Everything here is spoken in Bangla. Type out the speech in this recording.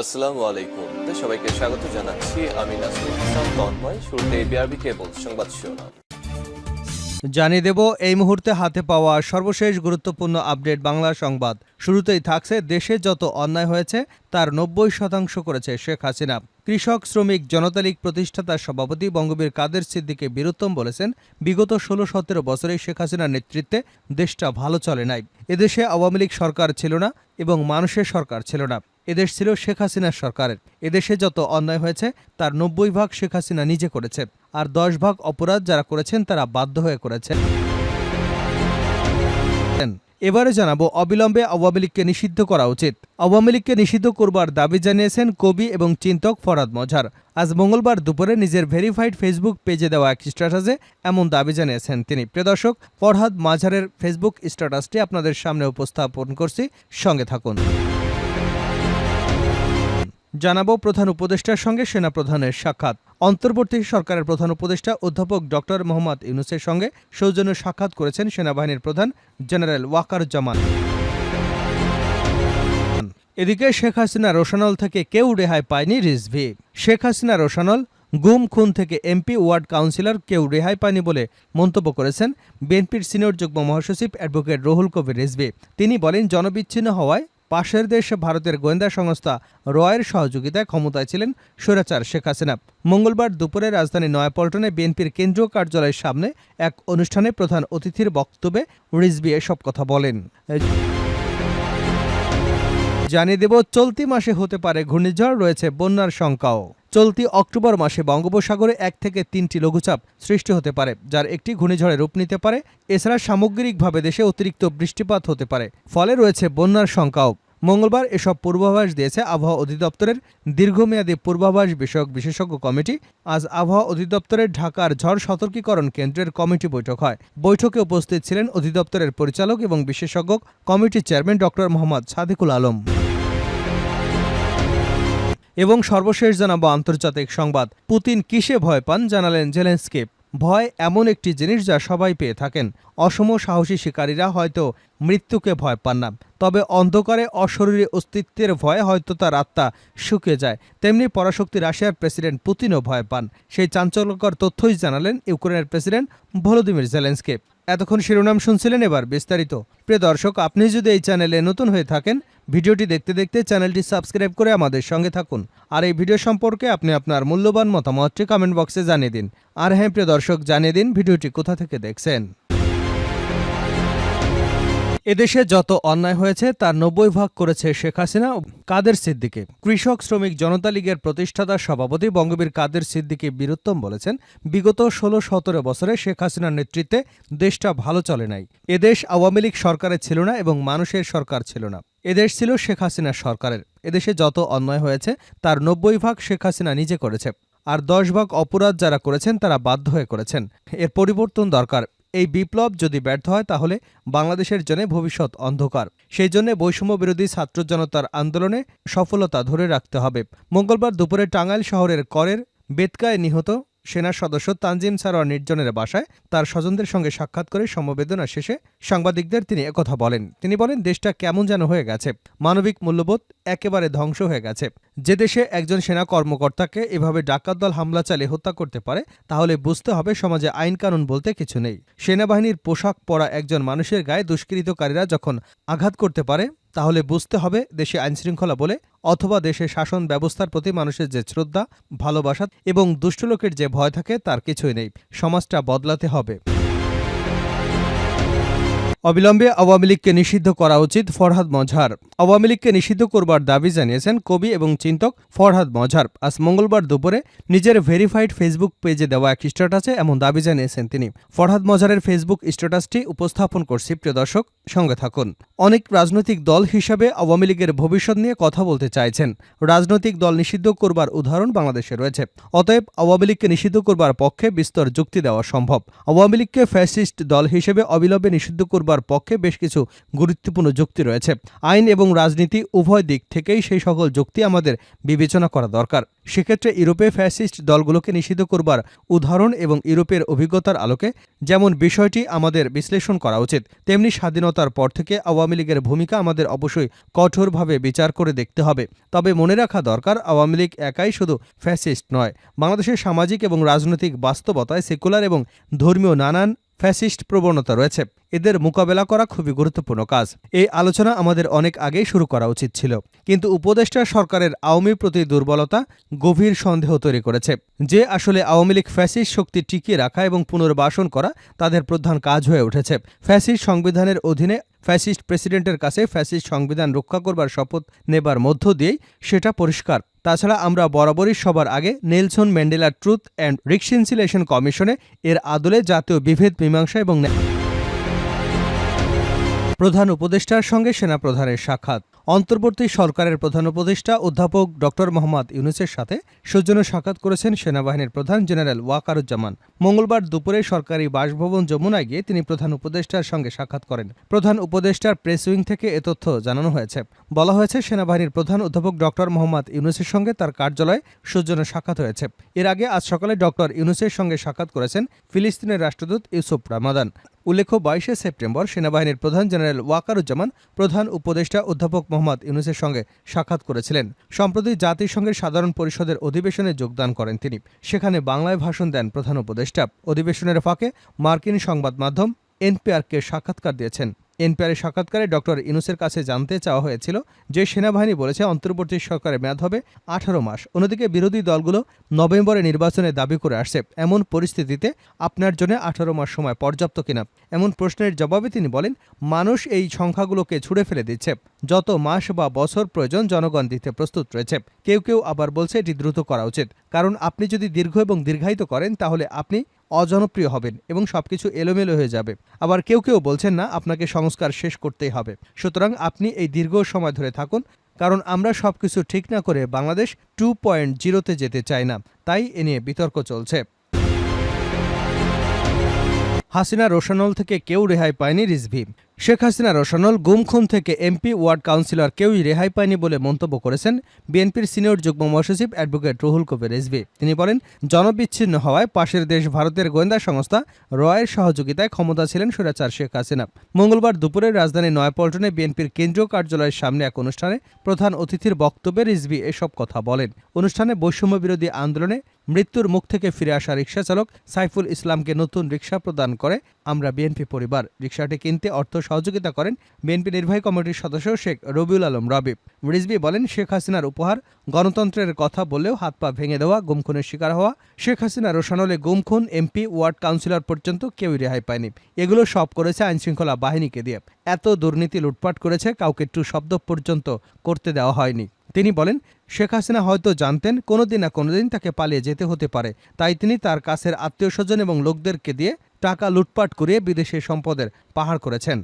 আসসালামু আলাইকুম। সবাইকে স্বাগত জানাচ্ছি। আমি নাসরুল ইসলাম, তন্ময়। শুরুতে বিআরবি কেবল সংবাদ শিরোনাম। জানিয়ে দেব, এই মুহূর্তে হাতে পাওয়া সর্বশেষ গুরুত্বপূর্ণ আপডেট বাংলা সংবাদ। শুরুতেই থাকছে, দেশে যত অন্যায় হয়েছে, তার নব্বই শতাংশ করেছে শেখ হাসিনা। কৃষক, শ্রমিক, জনতা লীগ প্রতিষ্ঠাতার সভাপতি বঙ্গবীর কাদের সিদ্দিকে বীরুত্তম বলেছেন, বিগত ষোলো সতেরো বছরে শেখ হাসিনার নেতৃত্বে দেশটা ভালো চলে নাই। এদেশে আওয়ামী লীগ সরকার ছিল না এবং মানুষের সরকার ছিল না। এদেশ ছিল শেখ হাসিনার সরকারের। এদেশে যত অন্যায় হয়েছে, তার নব্বই ভাগ শেখ হাসিনা নিজে করেছে। আর দশ ভাগ অপরাধ যারা করেছেন, তারা বাধ্য হয়ে করেছেন এবারে জানাব, অবিলম্বে আওয়ামী লীগকে নিষিদ্ধ করা উচিত। আওয়ামী লীগকে নিষিদ্ধ করবার দাবি জানিয়েছেন কবি এবং চিন্তক ফরাদ মজার। আজ মঙ্গলবার দুপুরে নিজের ভেরিফাইড ফেসবুক পেজে দেওয়া এক স্ট্যাটাসে এমন দাবি জানিয়েছেন তিনি। প্রিয় দর্শক, ফরহাদ মাঝারের ফেসবুক স্ট্যাটাসটি আপনাদের সামনে উপস্থাপন করছি। সঙ্গে থাকুন। জানাব প্রধান উপদেষ্টার সঙ্গে সেনাপ্রধানের সাক্ষাৎ। অন্তর্বর্তী সরকারের প্রধান উপদেষ্টা অধ্যাপক ডক্টর মোহাম্মদ ইউনুসের সঙ্গে সৌজন্য সাক্ষাৎ করেছেন সেনাবাহিনীর প্রধান জেনারেল ওয়াকারুজ্জামান। এদিকে শেখ হাসিনা রোশানল থেকে কেউ রেহাই পায়নি রিজভি। শেখ হাসিনা রোশানল গুম খুন থেকে এমপি, ওয়ার্ড কাউন্সিলর কেউ রেহাই পায়নি বলে মন্তব্য করেছেন বিএনপির সিনিয়র যুগ্ম মহাসচিব অ্যাডভোকেট রহুল কবির রিজভি। তিনি বলেন, জনবিচ্ছিন্ন হওয়ায় পাশের দেশ ভারতের গোয়েন্দা সংস্থা রয়ের সহযোগিতায় ক্ষমতায় ছিলেন স্বৈরাচার শেখ হাসিনা। মঙ্গলবার দুপুরে রাজধানী নয়াপল্টনে বিএনপির কেন্দ্রীয় কার্যালয়ের সামনে এক অনুষ্ঠানে প্রধান অতিথির বক্তব্যে রিজবি এসব কথা বলেন। জানিয়ে দেব, চলতি মাসে হতে পারে ঘূর্ণিঝড়, রয়েছে বন্যার শঙ্কাও। চলতি অক্টোবর মাসে বঙ্গোপসাগরে এক থেকে তিনটি লঘুচাপ সৃষ্টি হতে পারে, যার একটি ঘূর্ণিঝড়ে রূপ নিতে পারে। এছাড়া সামগ্রিকভাবে দেশে অতিরিক্ত বৃষ্টিপাত হতে পারে, ফলে রয়েছে বন্যার শঙ্কাও। মঙ্গলবার এসব পূর্বাভাস দিয়েছে আবহাওয়া অধিদপ্তরের দীর্ঘমেয়াদী পূর্বাভাস বিষয়ক বিশেষজ্ঞ কমিটি। আজ আবহাওয়া অধিদপ্তরের ঢাকার ঝড় সতর্কীকরণ কেন্দ্রের কমিটি বৈঠক হয়। বৈঠকে উপস্থিত ছিলেন অধিদপ্তরের পরিচালক এবং বিশেষজ্ঞ কমিটির চেয়ারম্যান ডক্টর মোহাম্মদ সাদিকুল আলম। এবং সর্বশেষ জানাব আন্তর্জাতিক সংবাদ। পুতিন কিসে ভয় পান জানালেন জেলেন্সকি। ভয় এমন একটি জিনিস যা সবাই পেয়ে থাকেন। অসম সাহসী শিকারীরা হয়তো মৃত্যুকে ভয় পান না। তবে অন্ধকারে অশরীরী অস্তিত্বের ভয়ে হয়তো তার আত্মা শুকিয়ে যায়। তেমনি পরাশক্তি রাশিয়ার প্রেসিডেন্ট পুতিনও ভয় পান। সেই চাঞ্চল্যকর তথ্যই জানালেন ইউক্রেনের প্রেসিডেন্ট ভলোদিমির জেলেন্সকে। এতক্ষণ শিরোনাম শুনছিলেন এবার বিস্তারিত। প্রিয় দর্শক, আপনি যদি এই চ্যানেলে নতুন হয়ে থাকেন, ভিডিওটি দেখতে দেখতে চ্যানেলটি সাবস্ক্রাইব করে আমাদের সঙ্গে থাকুন। আর এই ভিডিও সম্পর্কে আপনি আপনার মূল্যবান মতামতটি কমেন্ট বক্সে জানিয়ে দিন। আর হ্যাঁ প্রিয় দর্শক, জানিয়ে দিন ভিডিওটি কোথা থেকে দেখছেন। এদেশে যত অন্যায় হয়েছে, তার নব্বই ভাগ করেছে শেখ হাসিনা কাদের সিদ্দিকে। কৃষক, শ্রমিক, জনতা লীগের প্রতিষ্ঠাতা সভাপতি বঙ্গবীর কাদের সিদ্দিকি বীরুত্তম বলেছেন, বিগত ষোলো সতেরো বছরে শেখ হাসিনার নেতৃত্বে দেশটা ভালো চলে নাই। এদেশ আওয়ামী লীগ সরকারের ছিল না এবং মানুষের সরকার ছিল না। এদেশ ছিল শেখ হাসিনার সরকারের। এদেশে যত অন্যায় হয়েছে, তার নব্বই ভাগ শেখ হাসিনা নিজে করেছে। আর দশ ভাগ অপরাধ যারা করেছেন, তারা বাধ্য হয়ে করেছেন। এর পরিবর্তন দরকার। এই বিপ্লব যদি ব্যর্থ হয়, তাহলে বাংলাদেশের জন্য ভবিষ্যৎ অন্ধকার। সেই জন্য বৈষম্য বিরোধী ছাত্র জনতার আন্দোলনে সফলতা ধরে রাখতে হবে। মঙ্গলবার দুপুরে টাঙ্গাইল শহরের করের বেতকায় নিহত সেনা সদস্য তানজিম সারোয়ার নির্জনের বাসায় তার স্বজনদের সঙ্গে সাক্ষাৎ করে সমবেদনা শেষে সাংবাদিকদের তিনি একথা বলেন। তিনি বলেন, দেশটা কেমন যেন হয়ে গেছে। মানবিক মূল্যবোধ একেবারে ধ্বংস হয়ে গেছে। যে দেশে একজন সেনা কর্মকর্তাকে এভাবে ডাকাত দল হামলা চালিয়ে হত্যা করতে পারে, তাহলে বুঝতে হবে সমাজে আইন কানুন বলতে কিছু নেই। সেনাবাহিনীর পোশাক পরা একজন মানুষের গায়ে দুষ্কৃতকারীরা যখন আঘাত করতে পারে তাহলে বুঝতে হবে দেশে আইনশৃঙ্খলা বলে অথবা দেশের শাসন ব্যবস্থার প্রতি মানুষের যে শ্রদ্ধা, ভালোবাসা এবং দুষ্টলোকের যে ভয় থাকে তার কিছুই নেই। সমাজটা বদলাতে হবে। অবিলম্বে আওয়ামী লীগকে নিষিদ্ধ করা উচিত ফরহাদ মজহার। আওয়ামী লীগকে নিষিদ্ধ করবার দাবি জানিয়েছেন কবি এবং চিন্তক ফরহাদ মজহার। আজ মঙ্গলবার দুপুরে নিজের ভেরিফাইড ফেসবুক পেজে দেওয়া এক স্ট্যাটাসে এমন দাবি জানিয়েছেন তিনি। ফরহাদ মজহারের ফেসবুক স্ট্যাটাসটি উপস্থাপন করছি, প্রিয় দর্শক, সঙ্গে থাকুন। অনেক রাজনৈতিক দল হিসাবে আওয়ামী লীগের ভবিষ্যৎ নিয়ে কথা বলতে চাইছেন। রাজনৈতিক দল নিষিদ্ধ করবার উদাহরণ বাংলাদেশে রয়েছে। অতএব আওয়ামী লীগকে নিষিদ্ধ করবার পক্ষে বিস্তর যুক্তি দেওয়া সম্ভব। আওয়ামী লীগকে ফ্যাসিস্ট দল হিসেবে অবিলম্বে নিষিদ্ধ করবার করবার পক্ষে বেশ কিছু গুরুত্বপূর্ণ যুক্তি রয়েছে। আইন এবং রাজনীতি উভয় দিক থেকেই সেই সকল যুক্তি আমাদের বিবেচনা করা দরকার। সেক্ষেত্রে ইউরোপে ফ্যাসিস্ট দলগুলোকে নিষিদ্ধ করবার উদাহরণ এবং ইউরোপের অভিজ্ঞতার আলোকে যেমন বিষয়টি আমাদের বিশ্লেষণ করা উচিত, তেমনি স্বাধীনতার পর থেকে আওয়ামী লীগের ভূমিকা আমাদের অবশ্যই কঠোরভাবে বিচার করে দেখতে হবে। তবে মনে রাখা দরকার, আওয়ামী লীগ একাই শুধু ফ্যাসিস্ট নয়, বাংলাদেশের সামাজিক এবং রাজনৈতিক বাস্তবতায় সেকুলার এবং ধর্মীয় নানান ফ্যাসিস্ট প্রবণতা রয়েছে। এদের মোকাবেলা করা খুবই গুরুত্বপূর্ণ কাজ। এই আলোচনা আমাদের অনেক আগেই শুরু করা উচিত ছিল। কিন্তু উপদেষ্টা সরকারের আওয়ামী প্রতি দুর্বলতা গভীর সন্দেহ তৈরি করেছে। যে আসলে আওয়ামী লীগ ফ্যাসিস শক্তি টিকিয়ে রাখা এবং পুনর্বাসন করা তাদের প্রধান কাজ হয়ে উঠেছে। ফ্যাসিস সংবিধানের অধীনে ফ্যাসিস্ট প্রেসিডেন্টের কাছে ফ্যাসিস্ট সংবিধান রক্ষা করবার শপথ নেবার মধ্য দিয়েই সেটা পরিষ্কার। তাছাড়া আমরা বরাবরই সবার আগে Nelson Mandela truth and reconciliation কমিশনে এর আদলে জাতীয় বিভেদ মীমাংসা এবং প্রধান উপদেষ্টার সঙ্গে সেনাপ্রধানের সাক্ষাৎ। অন্তর্বর্তী সরকারের প্রধান উপদেষ্টা অধ্যাপক ডক্টর মোহাম্মদ ইউনুসের সাথে সৌজন্য সাক্ষাৎ করেছেন সেনাবাহিনীর প্রধান জেনারেল ওয়াকারুজ্জামান। মঙ্গলবার দুপুরে সরকারি বাসভবন যমুনায় গিয়ে তিনি প্রধান উপদেষ্টার সঙ্গে সাক্ষাৎ করেন। প্রধান উপদেষ্টার প্রেস উইং থেকে এ তথ্য জানানো হয়েছে। বলা হয়েছে, সেনাবাহিনীর প্রধান অধ্যাপক ডক্টর মোহাম্মদ ইউনুসের সঙ্গে তার কার্যালয়ে সৌজন্য সাক্ষাৎ হয়েছে। এর আগে আজ সকালে ডক্টর ইউনুসের সঙ্গে সাক্ষাৎ করেছেন ফিলিস্তিনের রাষ্ট্রদূত ইউসুফ রামাদান। উল্লেখ্য, বাইশে সেপ্টেম্বর সেনাবাহিনীর প্রধান জেনারেল ওয়াকারুজ্জামান প্রধান উপদেষ্টা অধ্যাপক মোহাম্মদ ইউনুসের সঙ্গে সাক্ষাৎ করেছিলেন। সম্প্রতি জাতিসংঘের সাধারণ পরিষদের অধিবেশনে যোগদান করেন তিনি। সেখানে বাংলায় ভাষণ দেন প্রধান উপদেষ্টা। অধিবেশনের ফাঁকে মার্কিন সংবাদ মাধ্যম এনপিআরকে সাক্ষাৎকার দিয়েছেন। এনপিআরের সাক্ষাৎকারে ডক্টর ইনুসের কাছে জানতে চাওয়া হয়েছিল যে সেনাবাহিনী বলেছে অন্তর্বর্তী সরকারের মেয়াদ হবে আঠারো মাস। অন্যদিকে বিরোধী দলগুলো নভেম্বরে নির্বাচনে দাবি করে আসছে, এমন পরিস্থিতিতে আপনার জন্য আঠারো মাস সময় পর্যাপ্ত কিনা? এমন প্রশ্নের জবাবে তিনি বলেন, মানুষ এই সংখ্যাগুলোকে ছুড়ে ফেলে দিচ্ছে। যত মাস বা বছর প্রয়োজন জনগণ দিতে প্রস্তুত রয়েছে। কেউ কেউ আবার বলছে এটি দ্রুত করা উচিত। কারণ আপনি যদি দীর্ঘ এবং দীর্ঘায়িত করেন, তাহলে আপনি অজনপ্রিয় হবেন এবং সবকিছু এলোমেলো হয়ে যাবে। আবার কেউ কেউ বলছেন না, আপনাকে সংস্কার শেষ করতেই হবে। সুতরাং আপনি এই দীর্ঘ সময় ধরে থাকুন, কারণ আমরা সবকিছু ঠিক না করে বাংলাদেশ টু পয়েন্ট জিরোতে যেতে চাই না। তাই এ নিয়ে বিতর্ক চলছে। হাসিনা রোশানল থেকে কেউ রেহাই পায়নি রিজভি। শেখ হাসিনা রোশানল গুমখুম থেকে এমপি, ওয়ার্ড কাউন্সিলর কেউই রেহাই পায়নি বলে মন্তব্য করেছেন বিএনপির সিনিয়র যুগ্ম মহাসচিব অ্যাডভোকেট রুহুল কবির রিজভি। তিনি বলেন, জনবিচ্ছিন্ন হওয়ায় পাশের দেশ ভারতের গোয়েন্দা সংস্থা রয়ের সহযোগিতায় ক্ষমতা ছিলেন সুরাচার শেখ হাসিনা। মঙ্গলবার দুপুরে রাজধানীর নয়াপল্টনে বিএনপির কেন্দ্রীয় কার্যালয়ের সামনে এক অনুষ্ঠানে প্রধান অতিথির বক্তব্যে রিজভি এসব কথা বলেন। অনুষ্ঠানে বৈষম্য বিরোধী আন্দোলনে মৃত্যুর মুখ থেকে ফিরে আসা রিকশা চালক সাইফুল ইসলামকে নতুন রিক্সা প্রদান করে আমরা বিএনপি পরিবার। রিকশাটি কিনতে অর্থ সহযোগিতা করেন বিএনপি নির্বাহী কমিটির সদস্য শেখ রবিউল আলম রবি রিজবি বলেন, শেখ হাসিনার উপহার, গণতন্ত্রের কথা বললেও হাত পা ভেঙে দেওয়া, গুমখুনের শিকার হওয়া, শেখ হাসিনা রোশানলে গুমখুন, এমপি, ওয়ার্ড কাউন্সিলর পর্যন্ত কেউই রেহাই পায়নি। এগুলো সব করেছে আইনশৃঙ্খলা বাহিনীকে দিয়ে। এত দুর্নীতি লুটপাট করেছে, কাউকে টু শব্দ পর্যন্ত করতে দেওয়া হয়নি। তিনি বলেন, শেখ হাসিনা হয়তো জানতেন, কোনোদিন না কোনোদিন তাকে পালিয়ে যেতে হতে পারে। তাই তিনি তার কাছের আত্মীয় স্বজন এবং লোকদেরকে দিয়ে টাকা লুটপাট করে বিদেশি সম্পদের পাহাড় করেছেন।